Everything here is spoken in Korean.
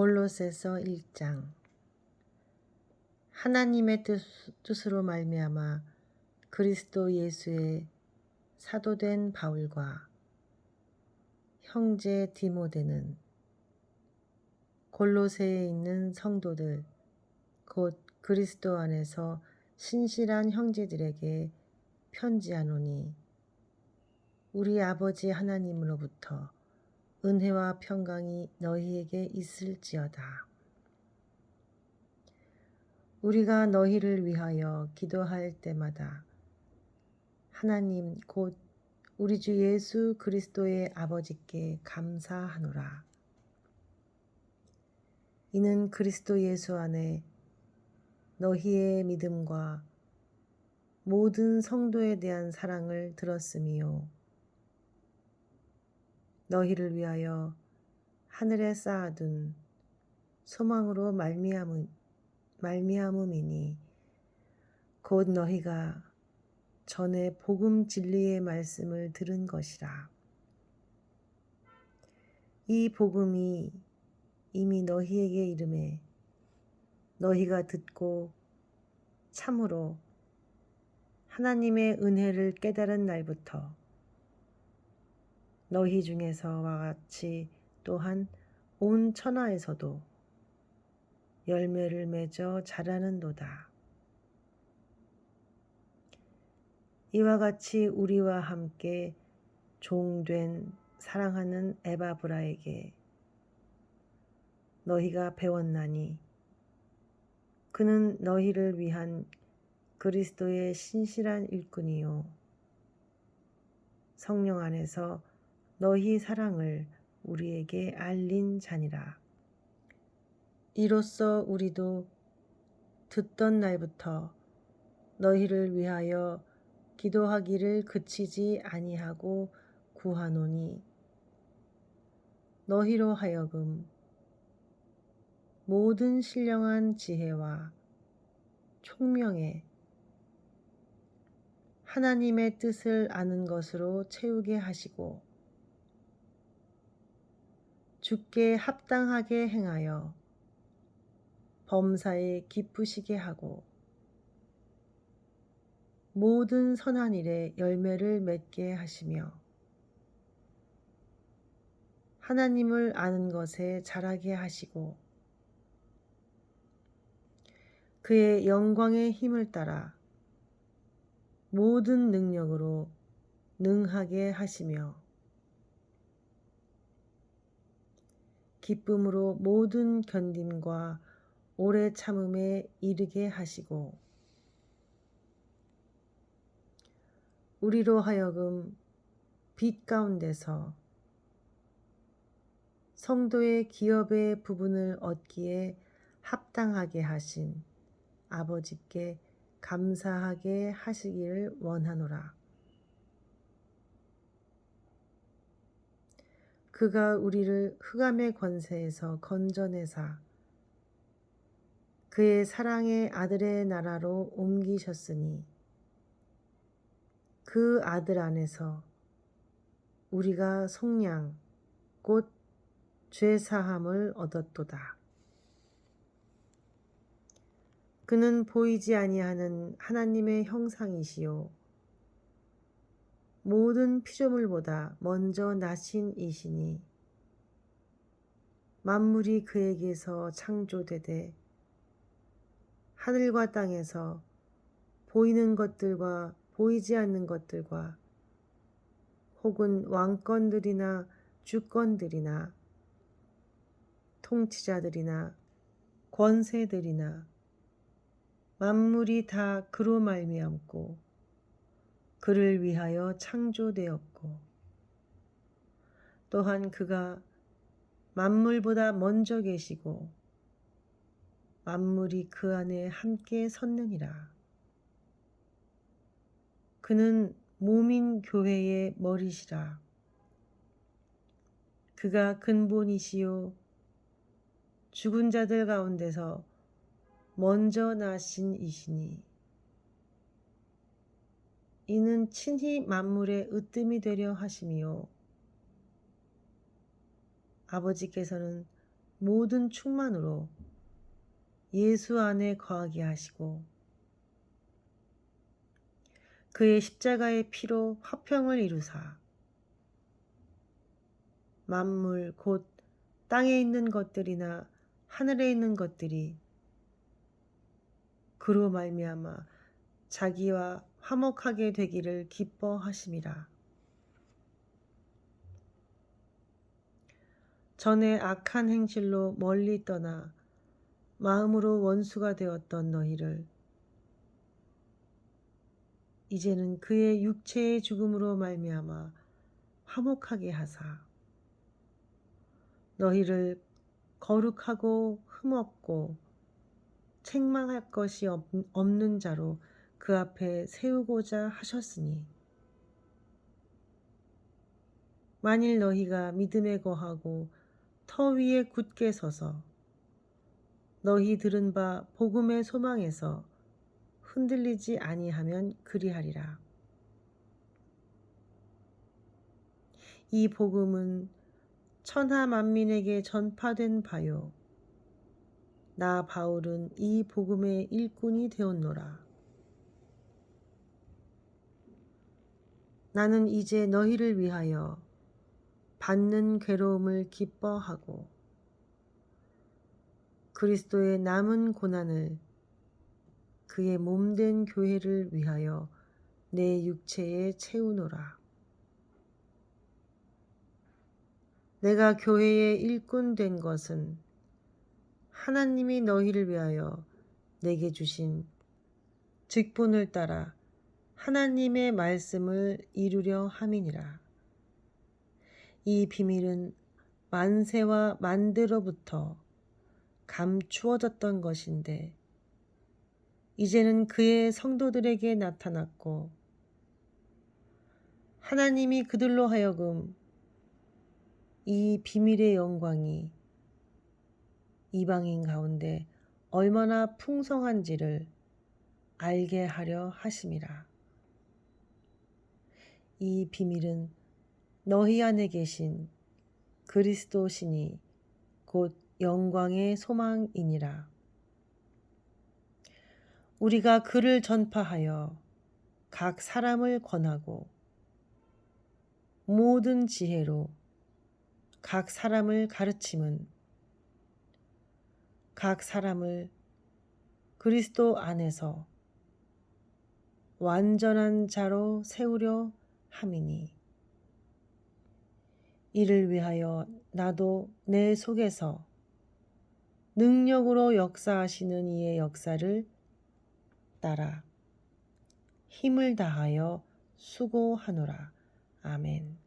골로새서 1장. 하나님의 뜻, 뜻으로 말미암아 그리스도 예수의 사도된 바울과 형제 디모데는 골로새에 있는 성도들 곧 그리스도 안에서 신실한 형제들에게 편지하노니 우리 아버지 하나님으로부터 은혜와 평강이 너희에게 있을지어다. 우리가 너희를 위하여 기도할 때마다 하나님 곧 우리 주 예수 그리스도의 아버지께 감사하노라. 이는 그리스도 예수 안에 너희의 믿음과 모든 성도에 대한 사랑을 들었음이요. 너희를 위하여 하늘에 쌓아둔 소망으로 말미암음, 말미암음이니 곧 너희가 전에 복음 진리의 말씀을 들은 것이라. 이 복음이 이미 너희에게 이름에 너희가 듣고 참으로 하나님의 은혜를 깨달은 날부터 너희 중에서와 같이 또한 온 천하에서도 열매를 맺어 자라는도다. 이와 같이 우리와 함께 종된 사랑하는 에바브라에게 너희가 배웠나니 그는 너희를 위한 그리스도의 신실한 일꾼이요 성령 안에서 너희 사랑을 우리에게 알린 자니라. 이로써 우리도 듣던 날부터 너희를 위하여 기도하기를 그치지 아니하고 구하노니 너희로 하여금 모든 신령한 지혜와 총명에 하나님의 뜻을 아는 것으로 채우게 하시고 주께 합당하게 행하여 범사에 기쁘시게 하고 모든 선한 일에 열매를 맺게 하시며 하나님을 아는 것에 자라게 하시고 그의 영광의 힘을 따라 모든 능력으로 능하게 하시며 기쁨으로 모든 견딤과 오래 참음에 이르게 하시고 우리로 하여금 빛 가운데서 성도의 기업의 부분을 얻기에 합당하게 하신 아버지께 감사하게 하시기를 원하노라. 그가 우리를 흑암의 권세에서 건져내사 그의 사랑의 아들의 나라로 옮기셨으니 그 아들 안에서 우리가 속량 곧 죄사함을 얻었도다. 그는 보이지 아니하는 하나님의 형상이시요 모든 피조물보다 먼저 나신 이시니 만물이 그에게서 창조되되 하늘과 땅에서 보이는 것들과 보이지 않는 것들과 혹은 왕권들이나 주권들이나 통치자들이나 권세들이나 만물이 다 그로 말미암고 그를 위하여 창조되었고 또한 그가 만물보다 먼저 계시고 만물이 그 안에 함께 섰느니라. 그는 몸인 교회의 머리시라. 그가 근본이시요 죽은 자들 가운데서 먼저 나신 이시니 이는 친히 만물의 으뜸이 되려 하심이요. 아버지께서는 모든 충만으로 예수 안에 거하게 하시고 그의 십자가의 피로 화평을 이루사 만물 곧 땅에 있는 것들이나 하늘에 있는 것들이 그로 말미암아 자기와 화목하게 되기를 기뻐하심이라. 전에 악한 행실로 멀리 떠나 마음으로 원수가 되었던 너희를 이제는 그의 육체의 죽음으로 말미암아 화목하게 하사 너희를 거룩하고 흠없고 책망할 것이 없- 없는 자로 그 앞에 세우고자 하셨으니 만일 너희가 믿음에 거하고 터 위에 굳게 서서 너희 들은 바 복음의 소망에서 흔들리지 아니하면 그리하리라. 이 복음은 천하 만민에게 전파된 바요. 나 바울은 이 복음의 일꾼이 되었노라. 나는 이제 너희를 위하여 받는 괴로움을 기뻐하고 그리스도의 남은 고난을 그의 몸된 교회를 위하여 내 육체에 채우노라. 내가 교회의 일꾼 된 것은 하나님이 너희를 위하여 내게 주신 직분을 따라 하나님의 말씀을 이루려 함이니라. 이 비밀은 만세와 만대로부터 감추어졌던 것인데 이제는 그의 성도들에게 나타났고 하나님이 그들로 하여금 이 비밀의 영광이 이방인 가운데 얼마나 풍성한지를 알게 하려 하심이라. 이 비밀은 너희 안에 계신 그리스도시니 곧 영광의 소망이니라. 우리가 그를 전파하여 각 사람을 권하고 모든 지혜로 각 사람을 가르침은 각 사람을 그리스도 안에서 완전한 자로 세우려 함이니 이를 위하여 나도 내 속에서 능력으로 역사하시는 이의 역사를 따라 힘을 다하여 수고하노라. 아멘.